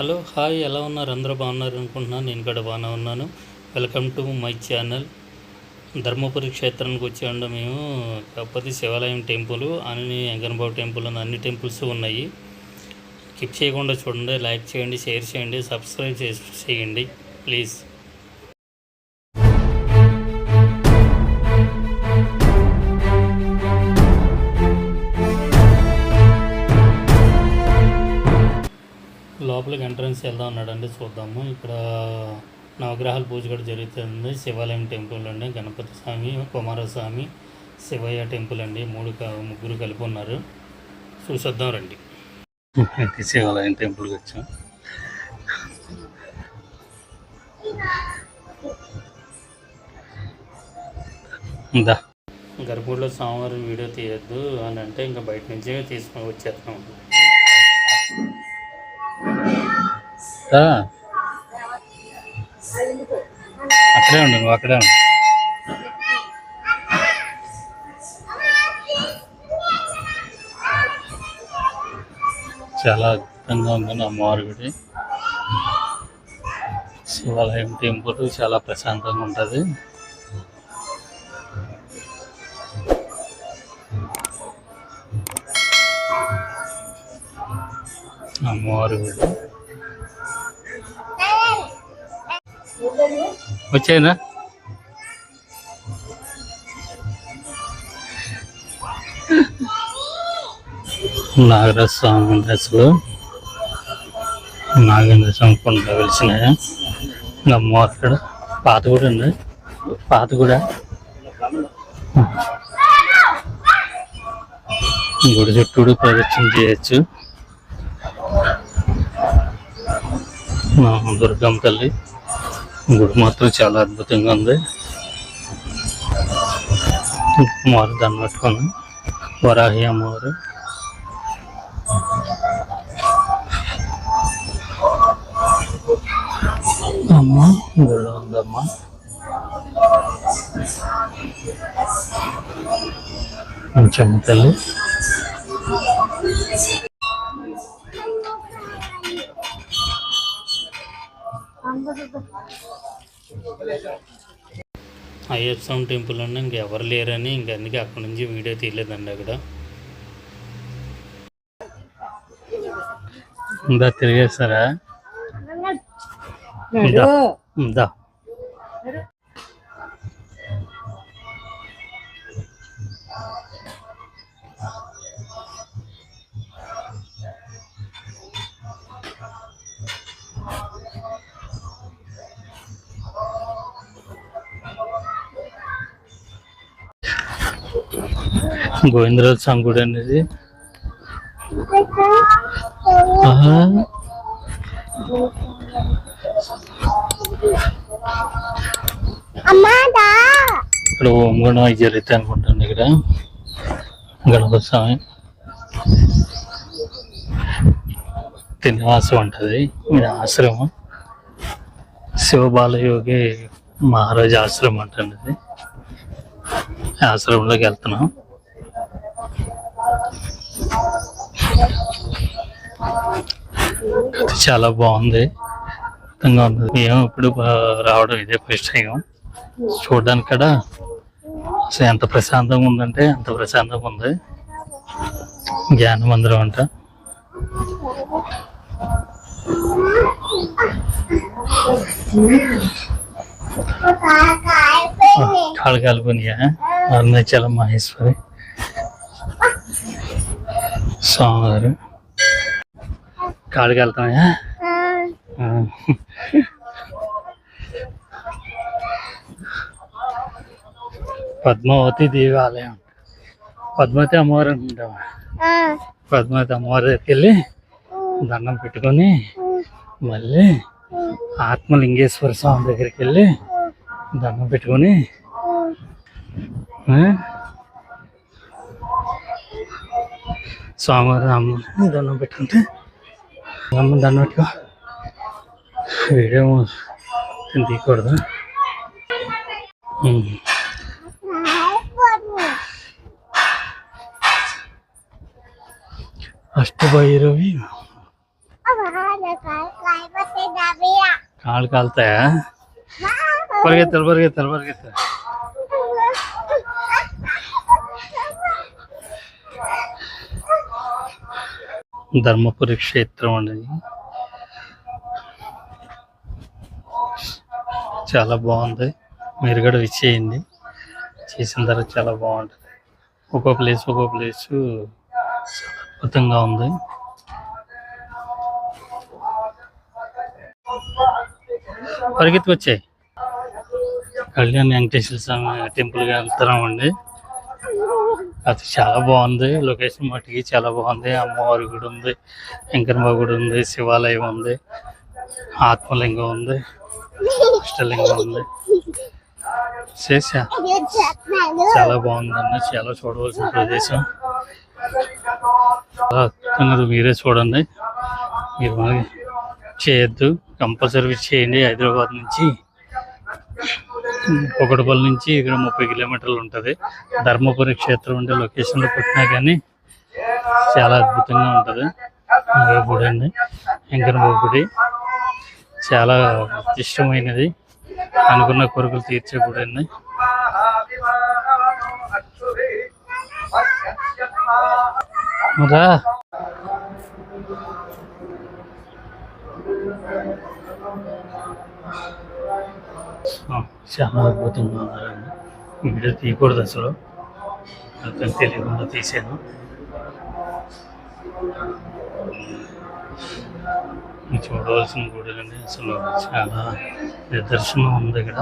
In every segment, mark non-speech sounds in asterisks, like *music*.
Hello hi ఎలా ఉన్నారు? అందరూ బాగున్నారు అనుకుంటున్నాను నేను కూడా బాగానే ఉన్నాను. Welcome to my channel. Dharmapuri క్షేత్రానికి వచ్చాము మేము. కాకపోతే శివాలయం టెంపుల్ అన్ని వెంకన్నబాబు టెంపుల్ అని అన్ని టెంపుల్స్ ఉన్నాయి. స్కిప్ చేయకుండా చూడండి లైక్ చేయండి షేర్ చేయండి సబ్స్క్రైబ్ చేసి చేయండి ప్లీజ్. లోపలికి ఎంట్రన్స్ వెళ్దాం అన్నాడండి చూద్దాము. ఇక్కడ నవగ్రహాల పూజ కూడా జరుగుతుంది. శివాలయం టెంపుల్ అండి గణపతి స్వామి కుమారస్వామి శివయ్య టెంపుల్ అండి. మూడు ముగ్గురు కలిపి ఉన్నారు. చూసొద్దాం రండి. *laughs* శివాలయం టెంపుల్కి వచ్చాం. ఇందా స్వామివారి వీడియో తీయద్దు అని అంటే ఇంకా బయట నుంచే తీసుకొని వచ్చేస్తాం రా. అక్కడే ఉండు నువ్వు అక్కడే ఉండు. చాలా అద్భుతంగా ఉందండి అమ్మవారి గుడి శివాలయం టెంపుల్ చాలా ప్రశాంతంగా ఉంటుంది. అమ్మవారి గుడి వచ్చాయినా నాగరాజ స్వామి డ్రెస్సులు. నాగేంద్ర స్వామి కొండ వెలిసినాయి అమ్మవారు పాత కూడా ఉంది. పాత కూడా గుడి చుట్టూడు ప్రదక్షిణ చేయొచ్చు. దుర్గమ్మ తల్లి. గుడి మాత్రం చాలా అద్భుతంగా ఉంది. అమ్మవారు దాన్ని పట్టుకొని వరాహి అమ్మవారు. అమ్మ గుడిలో ఉందమ్మ. కొంచెం తల్లి. అయ్యప్ప స్వామి టెంపుల్ అన్న ఇంకెవరు లేరని ఇంక అందుకే అక్కడ నుంచి వీడియో తీయలేదండి అక్కడ. ఇందా తిరిగేస్తారా? ఇందా ఇందా గోవిందరాజు స్వామి గుడి అనేది. ఇక్కడ ఓంగణం అవి జరుగుతాయి అనుకుంటాను ఇక్కడ. గణపతి స్వామి. తినివాసం ఉంటుంది. ఇది ఆశ్రమం. శివబాలయోగి మహారాజు ఆశ్రమం అంటుంది ఆశ్రమంలోకి వెళ్తున్నాం. చాలా బాగుంది. అద్భుతంగా ఉంది. మేము ఇప్పుడు రావడం ఇదే ఫస్ట్ టైం చూడడానికి కూడా అసలు ఎంత ప్రశాంతంగా ఉందంటే అంత ప్రశాంతంగా ఉంది. జ్ఞాన మందిరం అంట. కాళ్ళు కాలిపోయినాయా? అరుణాచలం మహేశ్వరి. స్వామివారు కాళ్ళు కాలుతున్నాయా ఆ. పద్మావతి దేవాలయం. పద్మావతి అమ్మవారు అనుకుంటావా? పద్మావతి అమ్మవారి దగ్గరికి వెళ్ళి దండం పెట్టుకొని మళ్ళీ ఆత్మలింగేశ్వర స్వామి దగ్గరికి వెళ్ళి దండం పెట్టుకొని ఆ? స్వామివారి అమ్మని దండం పెట్టుకుంటే అమ్మ దండం పెట్టుకో వీడియో తీయకూడదు ఉమ్. అష్టభైరవి అమ్మా కాళ్ళు కాలుతాయా పరిగెత్తాలి పరిగెత్తాలి పరిగెత్తాలి ధర్మపురి క్షేత్రం అండి చాలా బాగుంది. మీరు కూడా విచ్చేయండి చేసిన తర్వాత చాలా బాగుంటుంది. ఒక్కో ప్లేస్ ఒక్కో ప్లేస్ అద్భుతంగా ఉంది. పరిగెత్తుకొచ్చాయి. కళ్యాణ్ వెంకటేశ్వర స్వామి టెంపుల్కి వెళ్తున్నామండి. అది చాలా బాగుంది. లొకేషన్ మట్టికి చాలా బాగుంది. అమ్మవారి గుడి ఉంది. వెంకరమ్మ గుడి ఉంది. శివాలయం ఉంది. ఆత్మలింగం ఉంది. ఇష్టలింగం ఉంది. చేసా చాలా బాగుందండి. చాలా చూడవలసిన ప్రదేశం. చాలా అద్భుతంగా మీరే చూడండి. మీరు మనకి చేయొద్దు. కంపల్సరీ చేయండి. హైదరాబాద్ నుంచి. ఒకటిపల్లి నుంచి ఇక్కడ ముప్పై కిలోమీటర్లు ఉంటుంది. ధర్మపురి క్షేత్రం ఉండే లొకేషన్లో పుట్టినా కానీ చాలా అద్భుతంగా ఉంటుంది. ఇదే గుడి అండి. వెంకన్నబాబు గుడి. చాలా ఇష్టమైనది. అనుకున్న కోరికలు తీర్చే గుడి అండి. రా. చాలా అద్భుతంగా ఉన్నారండి వీడియో తీయకూడదు అసలు. అతను తెలియకుండా తీసాను. చూడవలసిన గుడిలండి అసలు చాలా నిదర్శనం ఉంది ఇక్కడ.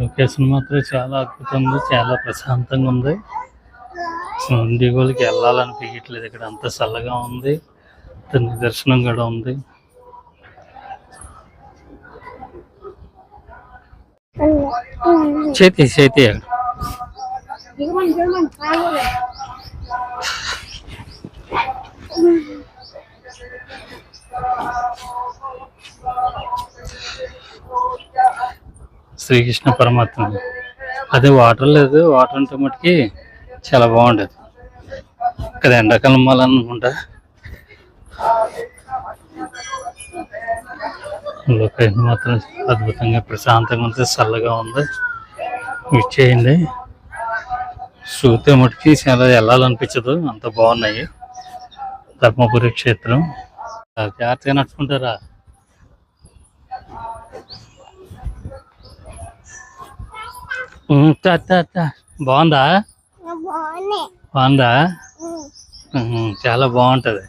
లొకేషన్ మాత్రం చాలా అద్భుతంగా ఉంది చాలా ప్రశాంతంగా ఉంది. అసలు ఉండి వెళ్ళాలనిపించట్లేదు ఇక్కడ అంత చల్లగా ఉంది. నిదర్శనం కూడా ఉంది. చేతి చేతి. శ్రీకృష్ణ పరమాత్మ. అదే వాటర్ లేదు వాటర్ అంటే మటుకి చాలా బాగుండేది. ఇక్కడ ఎండాకాలం అనుకుంటా. లొకేషన్ మాత్రం అద్భుతంగా ప్రశాంతంగా ఉంది చల్లగా ఉంది. ఇచ్చేయండి చూస్తే మటుకి చాలా వెళ్ళాలనిపించదు అంత బాగున్నాయి. ధర్మపురి క్షేత్రం. జాగ్రత్తగా నడుచుకుంటారా. బాగుందా? బాగుందా. చాలా బాగుంటది.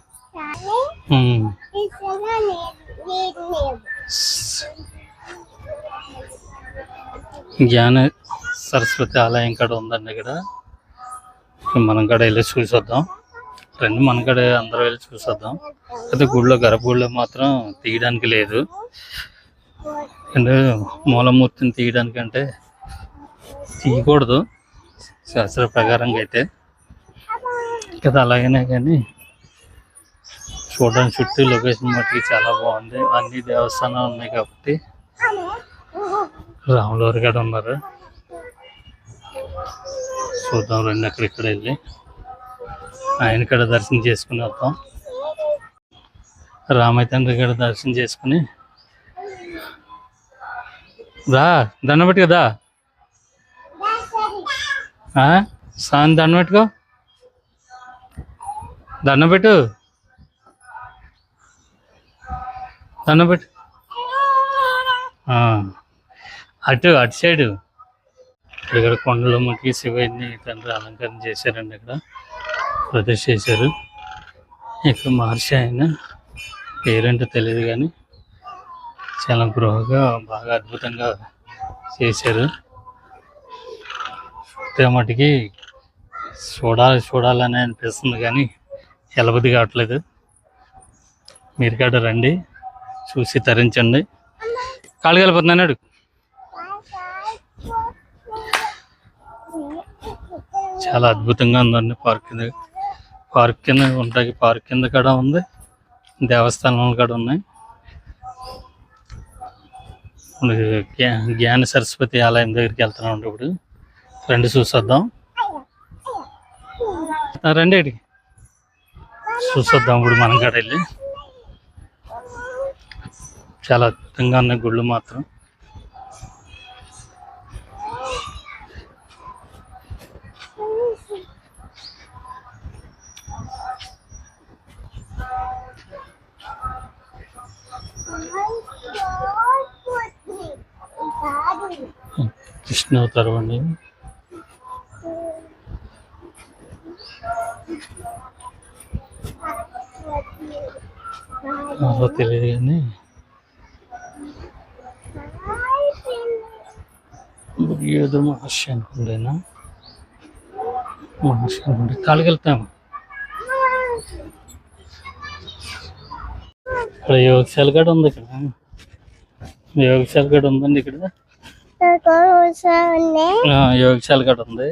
జ్ఞాన సరస్వతి ఆలయం కాడ ఉందండి ఇక్కడ. మనం కాడ వెళ్ళి చూసొద్దాం. రండి మన కాడ అందరూ వెళ్ళి చూసొద్దాం. అయితే గుడిలో గర్భగుడిలో మాత్రం తీయడానికి లేదు. అంటే మూలమూర్తిని తీయడానికి అంటే తీయకూడదు. శాస్త్ర ప్రకారంగా అయితే. కదా అలాగనే కానీ చూడడానికి చుట్టూ లొకేషన్ మట్టుకి చాలా బాగుంది. అన్ని దేవస్థానాలు ఉన్నాయి కాబట్టి రాములవారి కూడా ఉన్నారు. చూద్దాం రండి అక్కడ ఇక్కడ వెళ్ళి. ఆయన కూడా దర్శనం చేసుకుని వద్దాం. రామయ్య తండ్రి కూడా దర్శనం చేసుకుని. రా దండం పెట్టుకో కదా సాన్ దండం పెట్టుకో. దండం పెట్టు. దండం పెట్టు ఆ, అటు అటు సైడు. ఇక్కడ కొండలు మనకి శివయ్యని తండ్రి అలంకరణ చేశారండి ఇక్కడ. ప్రతిష్ఠ చేశారు. ఇక్కడ మహర్షి ఆయన. పేరంటే తెలియదు కానీ చాలా గృహగా బాగా అద్భుతంగా చేశారు. మటుకి చూడాలి చూడాలని అనిపిస్తుంది కానీ ఎలబది కావట్లేదు. మీరు కాడ రండి. చూసి తరించండి. కాళ్ళు కలిపోతున్నాడు చాలా అద్భుతంగా ఉందండి పార్క్ కింద. పార్క్ కింద ఉంటాయి. పార్క్ కింద కూడా ఉంది. దేవస్థానాలు కూడా ఉన్నాయి. జ్ఞా- జ్ఞాన సరస్వతి ఆలయం దగ్గరికి వెళ్తున్నాం ఇప్పుడు. రండి చూసొద్దాం. ఆ, రండి ఇక్కడికి. చూసొద్దాం ఇప్పుడు మనం కూడా వెళ్ళి. చాలా అద్భుతంగా ఉన్నాయి గుళ్ళు మాత్రం. కృష్ణ అవతారం అండి తెలియదు కానీ ఏదో మహర్షి అనుకుండేనా మహర్షి అనుకుంటే కాళ్ళకి వెళ్తాము ఇక్కడ యోగశాల కూడా ఉంది ఇక్కడ. యోగశాల కూడా ఉందండి ఇక్కడ. యోగశాల కూడా ఉంది.